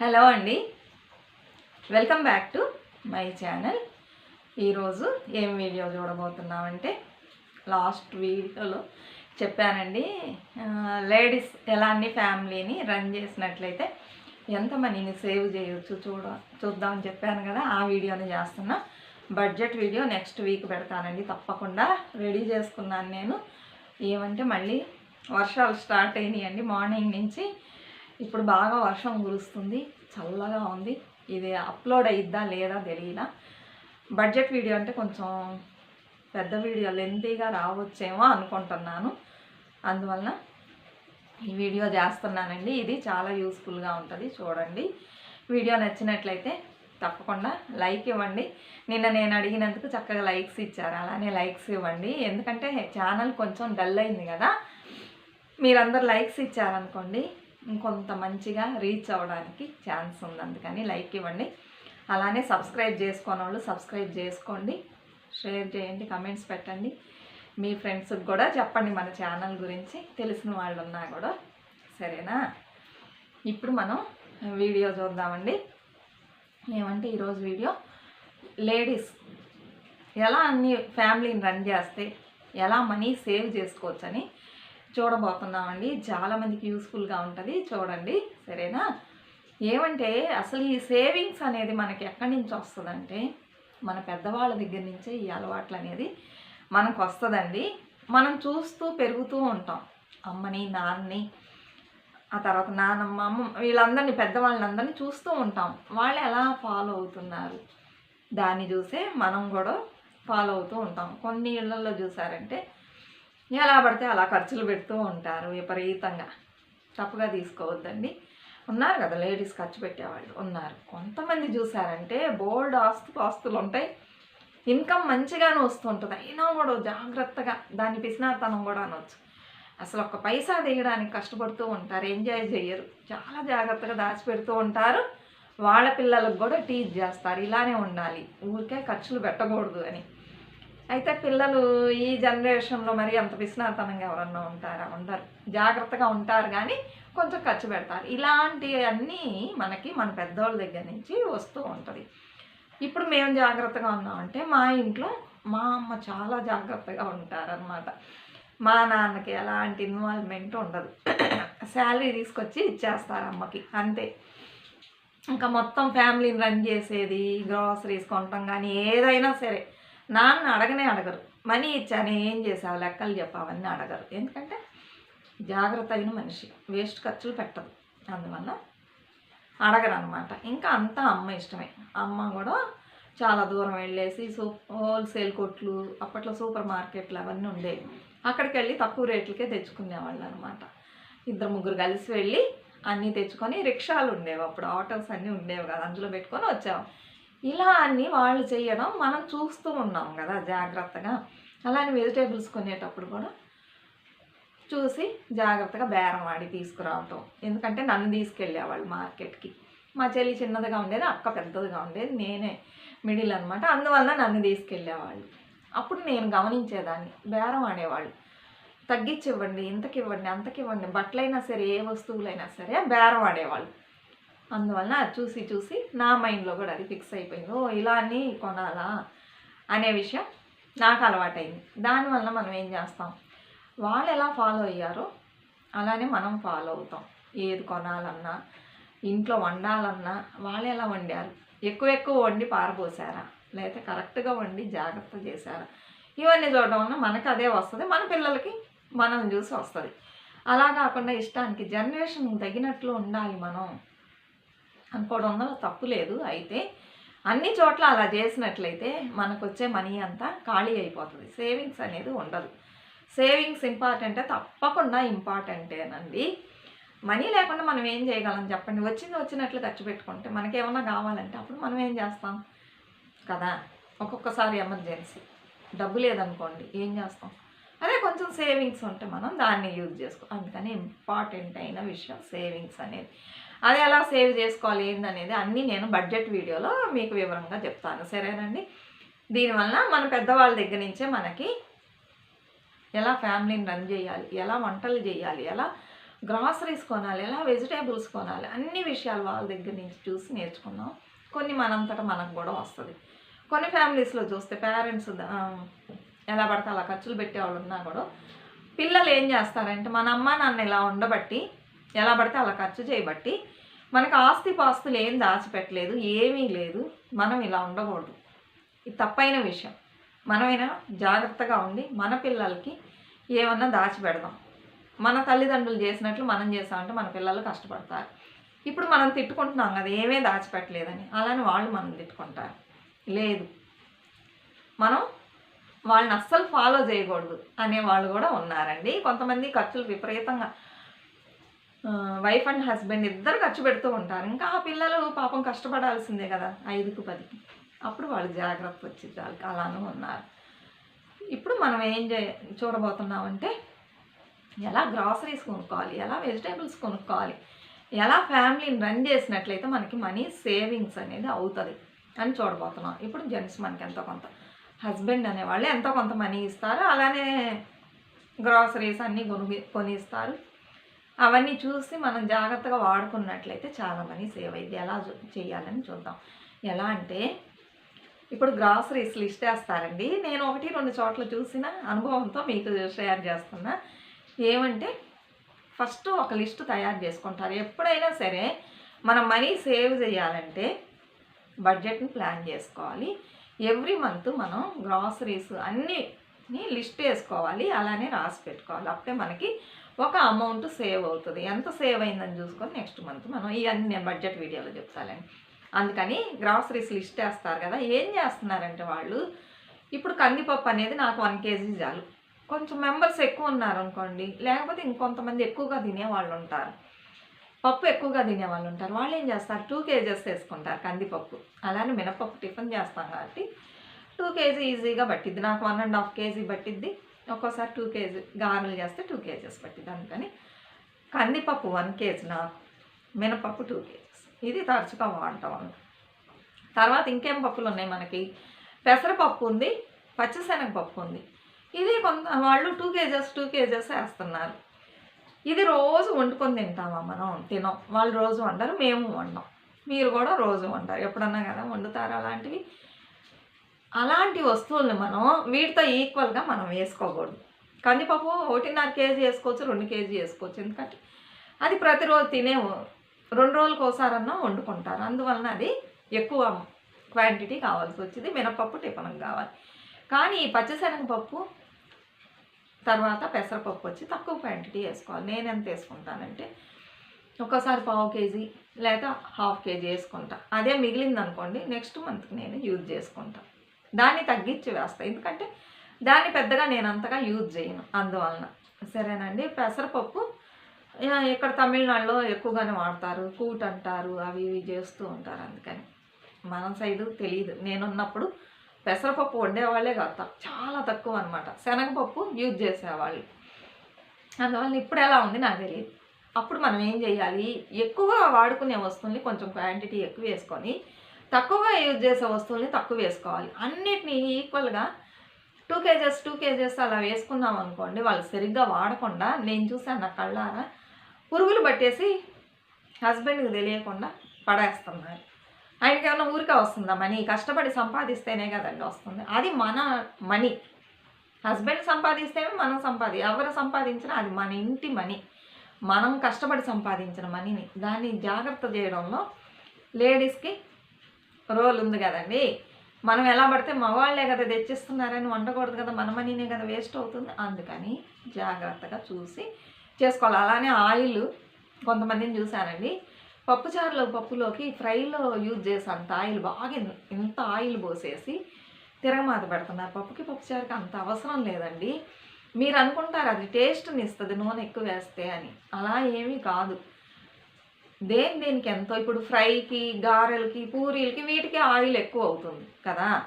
Hello అండి. Welcome back to my channel ఈరోజు ఏం వీడియో చూడబోతున్నామంటే లాస్ట్ వీడియోలో చెప్పానండి. లేడీస్ ఎలా అన్ని ఫ్యామిలీని రన్ చేసినట్లయితే ఎంత మనీని సేవ్ చేయొచ్చు చూడ చూద్దామని చెప్పాను కదా ఆ వీడియోని చేస్తున్నా. బడ్జెట్ వీడియో నెక్స్ట్ వీక్ పెడతానండి. తప్పకుండా రెడీ చేసుకున్నాను నేను. ఏమంటే మళ్ళీ వర్షాలు స్టార్ట్ అయినాయండి. మార్నింగ్ నుంచి ఇప్పుడు బాగా వర్షం కురుస్తుంది చల్లగా ఉంది. ఇది అప్లోడ్ అయిద్దా లేదా తెలియదా బడ్జెట్ వీడియో అంటే కొంచెం పెద్ద వీడియో లెంతీగా రావచ్చేమో అనుకుంటున్నాను. అందువలన ఈ వీడియో చేస్తున్నానండి. ఇది చాలా యూస్ఫుల్గా ఉంటుంది చూడండి. వీడియో నచ్చినట్లయితే తప్పకుండా లైక్ ఇవ్వండి. నిన్న నేను అడిగినందుకు చక్కగా లైక్స్ ఇచ్చారు. అలానే లైక్స్ ఇవ్వండి. ఎందుకంటే ఛానల్ కొంచెం డల్ అయింది కదా. మీరందరు లైక్స్ ఇచ్చారనుకోండి ఇంకొంత మంచిగా రీచ్ అవ్వడానికి ఛాన్స్ ఉంది. అందుకని లైక్ ఇవ్వండి. అలానే సబ్స్క్రైబ్ చేసుకోని వాళ్ళు సబ్స్క్రైబ్ చేసుకోండి. షేర్ చేయండి కమెంట్స్ పెట్టండి. మీ ఫ్రెండ్స్కి కూడా చెప్పండి మన ఛానల్ గురించి. తెలిసిన వాళ్ళు ఉన్నా కూడా. సరేనా? ఇప్పుడు మనం వీడియో చూద్దామండి. ఏమంటే ఈరోజు వీడియో లేడీస్ ఎలా అన్ని ఫ్యామిలీని రన్ చేస్తే ఎలా మనీ సేవ్ చేసుకోవచ్చని చూడబోతున్నామండి. చాలామందికి యూస్ఫుల్గా ఉంటుంది. చూడండి. సరేనా? ఏమంటే అసలు ఈ సేవింగ్స్ అనేది మనకి ఎక్కడి నుంచి వస్తుందంటే మన పెద్దవాళ్ళ దగ్గర నుంచే ఈ అలవాట్లు అనేది మనకు వస్తుందండి. మనం చూస్తూ పెరుగుతూ ఉంటాం. అమ్మని నాన్నని ఆ తర్వాత నానమ్మ అమ్మ వీళ్ళందరినీ పెద్దవాళ్ళందరినీ చూస్తూ ఉంటాం. వాళ్ళు ఎలా ఫాలో అవుతున్నారు? దాన్ని చూసే మనం కూడా ఫాలో అవుతూ ఉంటాం. కొన్ని ఇళ్ళలో చూసారంటే ఎలా పడితే అలా ఖర్చులు పెడుతూ ఉంటారు విపరీతంగా. తప్పుగా తీసుకోవద్దండి. ఉన్నారు కదా లేడీస్ ఖర్చు పెట్టేవాళ్ళు. ఉన్నారు. కొంతమంది చూసారంటే బోల్డ్ ఆస్తు ఆస్తులు ఉంటాయి ఇన్కమ్ మంచిగానే వస్తుంటుంది. అయినా కూడా జాగ్రత్తగా దాని పిసినాతనం కూడా అనొచ్చు. అసలు ఒక పైసా తీయడానికి కష్టపడుతూ ఉంటారు. ఎంజాయ్ చేయరు. చాలా జాగ్రత్తగా దాచిపెడుతూ ఉంటారు. వాళ్ళ పిల్లలకు కూడా టీచ్ చేస్తారు. ఇలానే ఉండాలి. ఊరికే ఖర్చులు పెట్టకూడదు అని. అయితే పిల్లలు ఈ జనరేషన్లో మరి అంత పిసినాతనంగా ఎవరన్నా ఉంటారా? ఉండరు. జాగ్రత్తగా ఉంటారు కానీ కొంచెం ఖర్చు పెడతారు. ఇలాంటివన్నీ మనకి మన పెద్దోళ్ళ దగ్గర నుంచి వస్తూ ఉంటుంది. ఇప్పుడు మేము జాగ్రత్తగా ఉన్నామంటే మా ఇంట్లో మా అమ్మ చాలా జాగ్రత్తగా ఉంటారనమాట మా నాన్నకి ఎలాంటి ఇన్వాల్వ్మెంట్ ఉండదు. శాలరీ తీసుకొచ్చి ఇచ్చేస్తారు అమ్మకి. అంతే. ఇంకా మొత్తం ఫ్యామిలీని రన్ చేసేది గ్రాసరీస్ కొనటం కానీ ఏదైనా సరే. నాన్న అడగనే అడగరు. మనీ ఇచ్చాను ఏం చేసావు లెక్కలు చెప్పావన్నీ అడగరు. ఎందుకంటే జాగ్రత్త అయిన మనిషి వేస్ట్ ఖర్చులు పెట్టదు అందువల్ల అడగరు అనమాట ఇంకా అంతా అమ్మ ఇష్టమే. అమ్మ కూడా చాలా దూరం వెళ్ళేసి సూ హోల్సేల్ కొట్లు అప్పట్లో సూపర్ మార్కెట్లు అవన్నీ ఉండేవి అక్కడికి వెళ్ళి తక్కువ రేట్లకే తెచ్చుకునేవాళ్ళు అనమాట ఇద్దరు ముగ్గురు కలిసి వెళ్ళి అన్నీ తెచ్చుకొని రిక్షాలు ఉండేవి. అప్పుడు ఆటోస్ అన్నీ ఉండేవి కదా అందులో పెట్టుకొని వచ్చాము ఇలా అన్ని వాళ్ళు చేయడం మనం చూస్తూ ఉన్నాం కదా జాగ్రత్తగా. అలానే వెజిటేబుల్స్ కొనేటప్పుడు కూడా చూసి జాగ్రత్తగా బేరం ఆడి తీసుకురావటం. ఎందుకంటే నన్ను తీసుకెళ్ళేవాళ్ళు మార్కెట్కి. మా చెల్లి చిన్నదిగా ఉండేది అక్క పెద్దదిగా ఉండేది నేనే మిడిల్ అనమాట అందువల్ల నన్ను తీసుకెళ్ళేవాళ్ళు. అప్పుడు నేను గమనించేదాన్ని బేరం ఆడేవాళ్ళు తగ్గించి ఇవ్వండి ఇంతకి ఇవ్వండి అంతకి ఇవ్వండి బట్టలైనా సరే ఏ వస్తువులైనా సరే బేరం ఆడేవాళ్ళు అందువలన అది చూసి చూసి నా మైండ్లో కూడా అది ఫిక్స్ అయిపోయింది. ఓ ఇలా అని కొనాలా? అనే విషయం నాకు అలవాటైంది. దానివల్ల మనం ఏం చేస్తాం? వాళ్ళు ఎలా ఫాలో అయ్యారో అలానే మనం ఫాలో అవుతాం. ఏది కొనాలన్నా ఇంట్లో వండాలన్నా వాళ్ళు ఎలా వండారు? ఎక్కువ ఎక్కువ వండి పారబోసారా? లేకపోతే కరెక్ట్గా వండి జాగ్రత్త చేశారా ఇవన్నీ చూడడం వల్ల మనకి అదే వస్తుంది. మన పిల్లలకి మనం చూసి వస్తుంది. అలా కాకుండా ఇష్టానికి జనరేషన్ తగినట్లు ఉండాలి మనం. అనుకోవడంలో తప్పు లేదు. అయితే అన్ని చోట్ల అలా చేసినట్లయితే మనకు వచ్చే మనీ అంతా ఖాళీ అయిపోతుంది. సేవింగ్స్ అనేది ఉండదు. సేవింగ్స్ ఇంపార్టెంటే తప్పకుండా ఇంపార్టెంటేనండి. మనీ లేకుండా మనం ఏం చేయగలం చెప్పండి? వచ్చింది వచ్చినట్లు ఖర్చు పెట్టుకుంటే మనకేమన్నా కావాలంటే అప్పుడు మనం ఏం చేస్తాం? కదా? ఒక్కొక్కసారి ఎమర్జెన్సీ. డబ్బు లేదనుకోండి ఏం చేస్తాం? అదే కొంచెం సేవింగ్స్ ఉంటే మనం దాన్ని యూజ్ చేసుకో అందుకని ఇంపార్టెంట్ అయిన విషయం సేవింగ్స్ అనేది. అది ఎలా సేవ్ చేసుకోవాలి ఏందనేది అన్నీ నేను బడ్జెట్ వీడియోలో మీకు వివరంగా చెప్తాను. సరేనండి? దీనివల్ల మన పెద్దవాళ్ళ దగ్గర నుంచే మనకి ఎలా ఫ్యామిలీని రన్ చేయాలి ఎలా వంటలు చేయాలి ఎలా గ్రాసరీస్ కొనాలి ఎలా వెజిటేబుల్స్ కొనాలి అన్ని విషయాలు వాళ్ళ దగ్గర నుంచి చూసి నేర్చుకున్నాం కొన్ని మనంతటా మనకు కూడా వస్తుంది. కొన్ని ఫ్యామిలీస్లో చూస్తే పేరెంట్స్ ఎలా పడితే అలా ఖర్చులు పెట్టేవాళ్ళు ఉన్నా కూడా పిల్లలు ఏం చేస్తారంటే మన అమ్మ నాన్న ఇలా ఉండబట్టి ఎలా పడితే అలా ఖర్చు చేయబట్టి మనకు ఆస్తి పాస్తులు ఏం దాచిపెట్టలేదు ఏమీ లేదు. మనం ఇలా ఉండకూడదు. ఇది తప్పైన విషయం. మనమైనా జాగ్రత్తగా ఉండి మన పిల్లలకి ఏమన్నా దాచిపెడదాం. మన తల్లిదండ్రులు చేసినట్లు మనం చేసామంటే మన పిల్లలు కష్టపడతారు. ఇప్పుడు మనం తిట్టుకుంటున్నాం కదా ఏమీ దాచిపెట్టలేదని. అలానే వాళ్ళు మనం తిట్టుకుంటారు. లేదు. మనం వాళ్ళని అస్సలు ఫాలో చేయకూడదు అనే వాళ్ళు కూడా ఉన్నారండి. కొంతమంది ఖర్చులు విపరీతంగా వైఫ్ అండ్ హస్బెండ్ ఇద్దరు ఖర్చు పెడుతూ ఉంటారు. ఇంకా ఆ పిల్లలు పాపం కష్టపడాల్సిందే కదా ఐదుకు పదికి అప్పుడు వాళ్ళు జాగ్రత్త వచ్చింది వాళ్ళకి అలానే ఉన్నారు. ఇప్పుడు మనం ఏం చే చూడబోతున్నామంటే ఎలా గ్రాసరీస్ కొనుక్కోవాలి ఎలా వెజిటేబుల్స్ కొనుక్కోవాలి ఎలా ఫ్యామిలీని రన్ చేసినట్లయితే మనకి మనీ సేవింగ్స్ అనేది అవుతుంది అని చూడబోతున్నాం. ఇప్పుడు జెంట్స్ మనకి ఎంతో కొంత హస్బెండ్ అనేవాళ్ళు ఎంతో కొంత మనీ ఇస్తారు అలానే గ్రాసరీస్ అన్నీ కొను కొనిస్తారు. అవన్నీ చూసి మనం జాగ్రత్తగా వాడుకున్నట్లయితే చాలా మనీ సేవ్ అయ్యింది ఎలా చేయాలని చూద్దాం. ఎలా అంటే ఇప్పుడు గ్రాసరీస్ లిస్ట్ వేస్తారండి. నేను ఒకటి రెండు చోట్ల చూసిన అనుభవంతో మీకు షేర్ చేస్తున్నా. ఏమంటే ఫస్ట్ ఒక లిస్ట్ తయారు చేసుకుంటారు. ఎప్పుడైనా సరే మనం మనీ సేవ్ చేయాలంటే బడ్జెట్ని ప్లాన్ చేసుకోవాలి. ఎవ్రీ మంత్ మనం గ్రాసరీస్ అన్నీ లిస్ట్ వేసుకోవాలి. అలానే రాసి పెట్టుకోవాలి. అప్పుడే మనకి ఒక అమౌంట్ సేవ్ అవుతుంది. ఎంత సేవ్ అయిందని చూసుకొని నెక్స్ట్ మంత్ మనం ఇవన్నీ నేను బడ్జెట్ వీడియోలో చెప్తాలని అందుకని గ్రాసరీస్ లిస్ట్ వేస్తారు కదా ఏం చేస్తున్నారంటే వాళ్ళు ఇప్పుడు కందిపప్పు అనేది నాకు వన్ కేజీ చాలు. కొంచెం మెంబర్స్ ఎక్కువ ఉన్నారు అనుకోండి లేకపోతే ఇంకొంతమంది ఎక్కువగా తినేవాళ్ళు ఉంటారు. పప్పు ఎక్కువగా తినేవాళ్ళు ఉంటారు. వాళ్ళు ఏం చేస్తారు? టూ కేజెస్ వేసుకుంటారు కందిపప్పు. అలానే మినపప్పు టిఫిన్ చేస్తాం కాబట్టి టూ కేజీ ఈజీగా పట్టిద్ది. నాకు వన్ అండ్ హాఫ్ కేజీ పట్టిద్ది. ఒక్కోసారి టూ కేజీ గారెలు చేస్తే టూ కేజెస్ పట్టింది అందుకని కందిపప్పు వన్ కేజీన మినపప్పు టూ కేజీస్. ఇది తరచుగా వాడటం తర్వాత ఇంకేం పప్పులు ఉన్నాయి మనకి? పెసరపప్పు ఉంది పచ్చిశనగపప్పు ఉంది. ఇది కొంత వాళ్ళు టూ కేజెస్ టూ కేజెస్ వేస్తున్నారు. ఇది రోజు వండుకొని తింటామా మనం? తినం. వాళ్ళు రోజు వండరు మేము వండం. మీరు కూడా రోజు వండారు. ఎప్పుడన్నా కదా వండుతారు అలాంటివి. అలాంటి వస్తువుల్ని మనం వీటితో ఈక్వల్గా మనం వేసుకోకూడదు. కందిపప్పు ఒకటిన్నర కేజీ వేసుకోవచ్చు రెండు కేజీ వేసుకోవచ్చు. ఎందుకంటే అది ప్రతిరోజు తినే రెండు రోజులకు ఒకసారన్నా వండుకుంటారు. అందువలన అది ఎక్కువ క్వాంటిటీ కావాల్సి వచ్చింది. మినపప్పు టిఫిన్కి కావాలి. కానీ ఈ పచ్చిశనగపప్పు తర్వాత పెసరపప్పు వచ్చి తక్కువ క్వాంటిటీ వేసుకోవాలి. నేను ఎంత వేసుకుంటానంటే ఒక్కసారి పావు కేజీ లేదా హాఫ్ కేజీ వేసుకుంటా. అదే మిగిలింది అనుకోండి నెక్స్ట్ మంత్కి నేను యూజ్ చేసుకుంటాను దాన్ని తగ్గించి వేస్తా. ఎందుకంటే దాన్ని పెద్దగా నేను అంతగా యూజ్ చేయను అందువలన. సరేనండి? పెసరపప్పు ఇక్కడ తమిళనాడులో ఎక్కువగానే వాడతారు. కూట్ అంటారు అవి ఇవి చేస్తూ ఉంటారు అందుకని. మన సైడు తెలియదు నేనున్నప్పుడు పెసరపప్పు వండేవాళ్ళే కాదు. చాలా తక్కువ అనమాట శనగపప్పు యూజ్ చేసేవాళ్ళు. అందువల్ల ఇప్పుడు ఎలా ఉంది నాకు తెలియదు అప్పుడు మనం ఏం చేయాలి? ఎక్కువగా వాడుకునే వస్తువుని కొంచెం క్వాంటిటీ ఎక్కువ వేసుకొని తక్కువగా యూజ్ చేసే వస్తువుల్ని తక్కువ వేసుకోవాలి. అన్నిటినీ ఈక్వల్గా టూ కేజెస్ టూ కేజెస్ అలా వేసుకున్నాం అనుకోండి వాళ్ళు సరిగ్గా వాడకుండా నేను చూసాను నా కళ్ళారా పురుగులు పట్టేసి హస్బెండ్కి తెలియకుండా పడేస్తున్నారు. ఆయనకి ఏమైనా ఊరికే వస్తుందా మనీ? కష్టపడి సంపాదిస్తేనే కదండి వస్తుంది. అది మన మనీ. హస్బెండ్ సంపాదిస్తేనే మనం సంపాది ఎవరు సంపాదించినా అది మన ఇంటి మనీ. మనం కష్టపడి సంపాదించిన మనీని. దాన్ని జాగ్రత్త చేయడంలో లేడీస్కి రోల్ ఉంది కదండి. మనం ఎలా పడితే మగవాళ్ళే కదా తెచ్చిస్తున్నారని వండకూడదు కదా మన మనీనే కదా వేస్ట్ అవుతుంది. అందుకని జాగ్రత్తగా చూసి చేసుకోవాలి. అలానే ఆయిల్ కొంతమందిని చూశానండి. పప్పుచారులో పప్పులోకి ఫ్రైలో యూజ్ చేసే అంత ఆయిల్ బాగా ఇంత ఆయిల్ పోసేసి తిరగమాత పెడుతున్నారు. పప్పుకి పప్పుచారుకి అంత అవసరం లేదండి. మీరు అనుకుంటారు అది టేస్ట్ని ఇస్తుంది నూనె ఎక్కువ వేస్తే అని. అలా ఏమీ కాదు. దేని దేనికి ఎంతో? ఇప్పుడు ఫ్రైకి గారెలకి పూరీలకి వీటికి ఆయిల్ ఎక్కువ అవుతుంది కదా.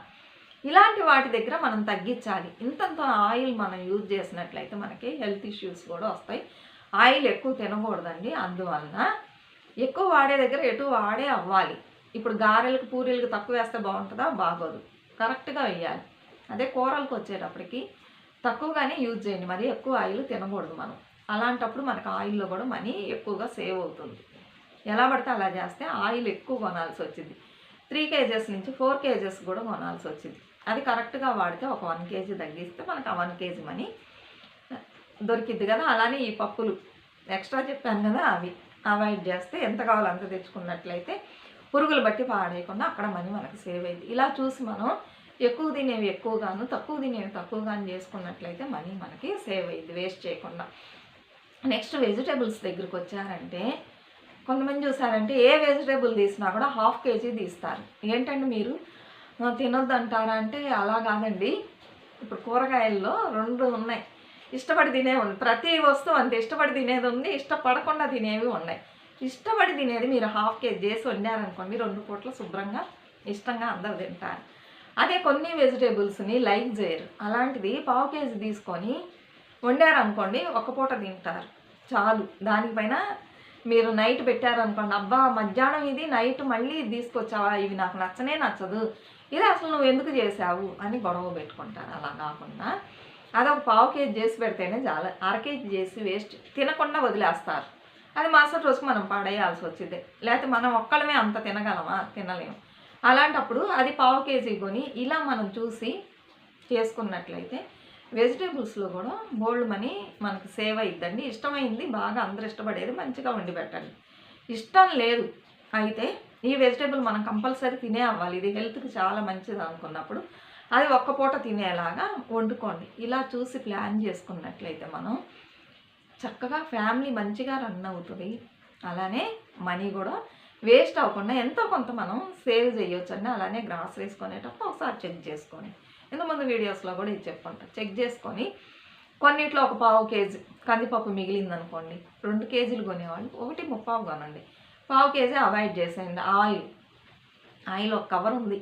ఇలాంటి వాటి దగ్గర మనం తగ్గించాలి. ఇంతంత ఆయిల్ మనం యూజ్ చేసినట్లయితే మనకి హెల్త్ ఇష్యూస్ కూడా వస్తాయి. ఆయిల్ ఎక్కువ తినకూడదండి. అందువలన ఎక్కువ వాడే దగ్గర ఎటు వాడే అవ్వాలి. ఇప్పుడు గారెలకు పూరీలకు తక్కువ వేస్తే బాగుంటుందా? బాగోదు. కరెక్ట్గా వేయాలి. అదే కూరలకు వచ్చేటప్పటికి తక్కువగానే యూజ్ చేయండి. మరి ఎక్కువ ఆయిల్ తినకూడదు మనం. అలాంటప్పుడు మనకు ఆయిల్లో కూడా మనీ ఎక్కువగా సేవ్ అవుతుంది. ఎలా పడితే అలా చేస్తే ఆయిల్ ఎక్కువ కొనాల్సి వచ్చింది. త్రీ కేజెస్ నుంచి ఫోర్ కేజెస్ కూడా కొనాల్సి వచ్చింది. అది కరెక్ట్గా వాడితే ఒక వన్ కేజీ తగ్గిస్తే మనకు ఆ వన్ కేజీ మనీ దొరికిద్ది కదా. అలానే ఈ పప్పులు. ఎక్స్ట్రా చెప్పాను కదా అవి. అవాయిడ్ చేస్తే ఎంత కావాలో అంత తెచ్చుకున్నట్లయితే పురుగులు బట్టి పాడేయకుండా అక్కడ మనీ మనకు సేవ్ అయింది. ఇలా చూసి మనం ఎక్కువ తినేవి ఎక్కువగాను తక్కువ తినేవి తక్కువగాను చేసుకున్నట్లయితే మనీ మనకి సేవ్ అయ్యింది వేస్ట్ చేయకుండా. నెక్స్ట్ వెజిటేబుల్స్ దగ్గరికి వచ్చారంటే కొంతమంది చూసారంటే ఏ వెజిటేబుల్ తీసినా కూడా హాఫ్ కేజీ తీస్తారు. ఏంటంటే మీరు? తినొద్దు అంటారా అంటే అలా కాదండి. ఇప్పుడు కూరగాయల్లో రెండు ఉన్నాయి. ఇష్టపడి తినే ఉంది ప్రతి వస్తువు అంతే. ఇష్టపడి తినేది ఉంది ఇష్టపడకుండా తినేవి ఉన్నాయి. ఇష్టపడి తినేది మీరు హాఫ్ కేజీ చేసి వండారనుకోండి రెండు పూట్ల శుభ్రంగా ఇష్టంగా అందరు తింటారు. అదే కొన్ని వెజిటేబుల్స్ని లైక్ చేయరు. అలాంటిది పావు కేజీ తీసుకొని వండారనుకోండి ఒక పూట తింటారు. చాలు. దానిపైన మీరు నైట్ పెట్టారనుకోండి అబ్బా మధ్యాహ్నం ఇది నైట్ మళ్ళీ తీసుకొచ్చావా? ఇవి నాకు నచ్చనే నచ్చదు. ఇది అసలు నువ్వు ఎందుకు చేసావు అని గొడవ పెట్టుకుంటారు. అలా కాకుండా అదొక పావు కేజీ చేసి పెడితేనే చాలా. అర కేజీ చేసి వేస్ట్ తినకుండా వదిలేస్తారు. అది మరుసటి రోజుకి మనం పాడేయాల్సి వచ్చింది. లేకపోతే మనం ఒక్కళ్ళమే అంత తినగలమా? తినలేము. అలాంటప్పుడు అది పావు కేజీ కొని ఇలా మనం చూసి చేసుకున్నట్లయితే వెజిటేబుల్స్లో కూడా బోల్డ్ మనీ మనకు సేవ్ అయిద్దండి. ఇష్టమైంది బాగా అందరు ఇష్టపడేది మంచిగా వండి పెట్టండి. ఇష్టం లేదు. అయితే ఈ వెజిటేబుల్ మనం కంపల్సరీ తినే అవ్వాలి. ఇది హెల్త్కి చాలా మంచిది అనుకున్నప్పుడు అది ఒక్క పూట తినేలాగా వండుకోండి. ఇలా చూసి ప్లాన్ చేసుకున్నట్లయితే మనం చక్కగా ఫ్యామిలీ మంచిగా రన్ అవుతుంది. అలానే మనీ కూడా వేస్ట్ అవ్వకుండా ఎంతో కొంత మనం సేవ్ చేయొచ్చండి. అలానే గ్రాసరీస్ కొనేటప్పుడు ఒకసారి చెక్ చేసుకొని ఇంతకుముందు వీడియోస్లో కూడా ఇది చెప్పుకుంటా చెక్ చేసుకొని కొన్నిట్లో ఒక పావు కేజీ కందిపప్పు మిగిలింది అనుకోండి రెండు కేజీలు కొనేవాళ్ళు ఒకటి ముప్పావు కొనండి. పావు కేజీ అవాయిడ్ చేసేయండి. ఆయిల్ ఆయిల్ ఒక కవర్ ఉంది.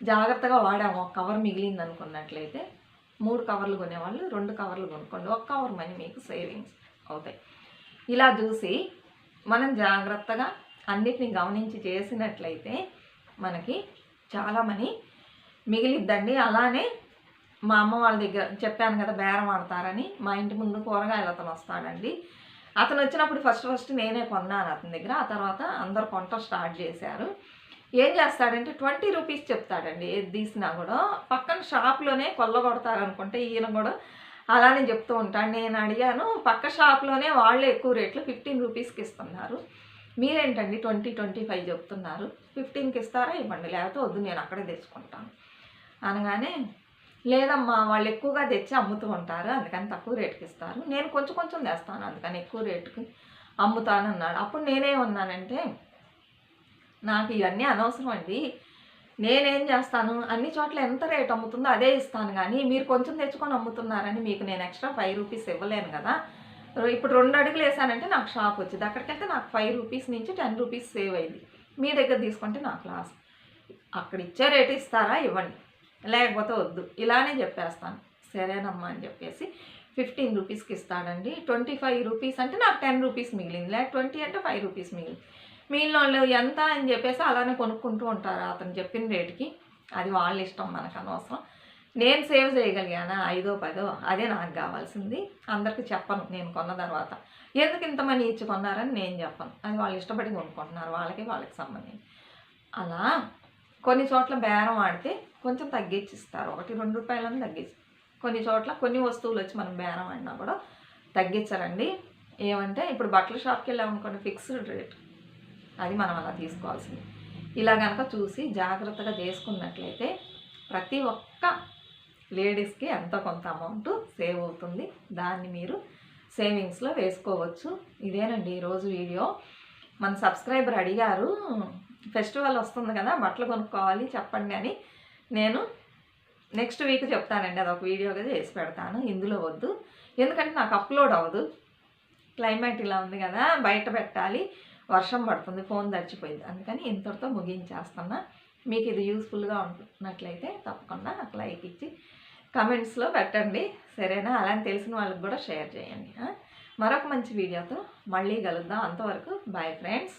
జాగ్రత్తగా వాడాము ఒక కవర్ మిగిలింది అనుకున్నట్లయితే మూడు కవర్లు కొనేవాళ్ళు రెండు కవర్లు కొనుక్కోండి. ఒక కవర్ మనీ మీకు సేవింగ్స్ అవుతాయి. ఇలా చూసి మనం జాగ్రత్తగా అన్నిటిని గమనించి చేసినట్లయితే మనకి చాలా మనీ మిగిలిద్దండి. అలానే మా అమ్మ వాళ్ళ దగ్గర చెప్పాను కదా బేరం ఆడతారని. మా ఇంటి ముందు కూరగాయలు అతను వస్తాడండి. అతను వచ్చినప్పుడు ఫస్ట్ ఫస్ట్ నేనే కొన్నాను అతని దగ్గర. ఆ తర్వాత అందరు కొంట స్టార్ట్ చేశారు. ఏం చేస్తాడంటే ట్వంటీ రూపీస్ చెప్తాడండి. ఏది తీసినా కూడా. పక్కన షాప్లోనే కొల్లగొడతారనుకుంటే ఈయన కూడా అలానే చెప్తూ ఉంటాడు. నేను అడిగాను పక్క షాప్లోనే వాళ్ళే ఎక్కువ రేట్లు ఫిఫ్టీన్ రూపీస్కి ఇస్తున్నారు. మీరేంటండి ట్వంటీ ట్వంటీ ఫైవ్ చెప్తున్నారు. ఫిఫ్టీన్కి ఇస్తారా ఇవ్వండి లేకపోతే వద్దు నేను అక్కడే తెచ్చుకుంటాను. అనగానే లేదమ్మా వాళ్ళు ఎక్కువగా తెచ్చి అమ్ముతూ ఉంటారు అందుకని తక్కువ రేటుకి ఇస్తారు. నేను కొంచెం కొంచెం తెస్తాను అందుకని ఎక్కువ రేటుకి అమ్ముతానన్నాడు. అప్పుడు నేనే ఉన్నానంటే నాకు ఇవన్నీ అనవసరం అండి. నేనేం చేస్తాను? అన్ని చోట్ల ఎంత రేట్ అమ్ముతుందో అదే ఇస్తాను. కానీ మీరు కొంచెం తెచ్చుకొని అమ్ముతున్నారని మీకు నేను ఎక్స్ట్రా ఫైవ్ రూపీస్ ఇవ్వలేను కదా. ఇప్పుడు రెండు అడుగులు వేసానంటే నాకు షాప్ వచ్చింది. అక్కడికి వెళ్తే నాకు ఫైవ్ రూపీస్ నుంచి టెన్ రూపీస్ సేవ్ అయింది. మీ దగ్గర తీసుకుంటే నాకు లాస్. అక్కడ ఇచ్చే రేట్ ఇస్తారా? ఇవ్వండి. లేకపోతే వద్దు. ఇలానే చెప్పేస్తాను. సరేనమ్మా అని చెప్పేసి ఫిఫ్టీన్ రూపీస్కి ఇస్తాడండి. ట్వంటీ ఫైవ్ రూపీస్ అంటే నాకు టెన్ రూపీస్ మిగిలింది. లేక ట్వంటీ అంటే ఫైవ్ రూపీస్ మిగిలింది. మిగిలిన వాళ్ళు ఎంత అని చెప్పేసి అలానే కొనుక్కుంటూ ఉంటారు అతను చెప్పిన రేటుకి. అది వాళ్ళ ఇష్టం మనకు అనవసరం. నేను సేవ్ చేయగలిగానా? ఐదో పదో? అదే నాకు కావాల్సింది. అందరికీ చెప్పను నేను కొన్న తర్వాత. ఎందుకు ఇంత మనీ ఇచ్చి కొన్నారని నేను చెప్పను. అది వాళ్ళు ఇష్టపడి కొనుక్కుంటున్నారు. వాళ్ళకి వాళ్ళకి సంబంధించి. అలా కొన్ని చోట్ల బేరం ఆడితే కొంచెం తగ్గించి ఇస్తారు ఒకటి రెండు రూపాయలను తగ్గించి కొన్ని చోట్ల కొన్ని వస్తువులు వచ్చి మనం బేరం అడినా కూడా తగ్గించారండి ఏమంటే ఇప్పుడు బట్టల షాప్కి వెళ్ళామనుకోండి ఫిక్స్డ్ రేట్. అది మనం అలా తీసుకోవాల్సింది. ఇలా కనుక చూసి జాగ్రత్తగా చేసుకున్నట్లయితే ప్రతి ఒక్క లేడీస్కి ఎంతో కొంత అమౌంట్ సేవ్ అవుతుంది. దాన్ని మీరు సేవింగ్స్లో వేసుకోవచ్చు. ఇదేనండి ఈరోజు వీడియో. మన సబ్స్క్రైబర్ అడిగారు ఫెస్టివల్ వస్తుంది కదా బట్టలు కొనుక్కోవాలి చెప్పండి అని. నేను నెక్స్ట్ వీక్ చెప్తానండి అదొక వీడియోగా చేసి పెడతాను ఇందులో వద్దు. ఎందుకంటే నాకు అప్లోడ్ అవ్వదు. క్లైమేట్ ఇలా ఉంది కదా బయట పెట్టాలి వర్షం పడుతుంది ఫోన్ తడిచిపోయింది అందుకని ఇంతటితో ముగించేస్తున్నా. మీకు ఇది యూస్ఫుల్గా ఉంటున్నట్లయితే తప్పకుండా నాకు లైక్ ఇచ్చి కమెంట్స్లో పెట్టండి. సరేనా? అలా అని తెలిసిన వాళ్ళకి కూడా షేర్ చేయండి. మరొక మంచి వీడియోతో మళ్ళీ కలుద్దాం. అంతవరకు బాయ్ ఫ్రెండ్స్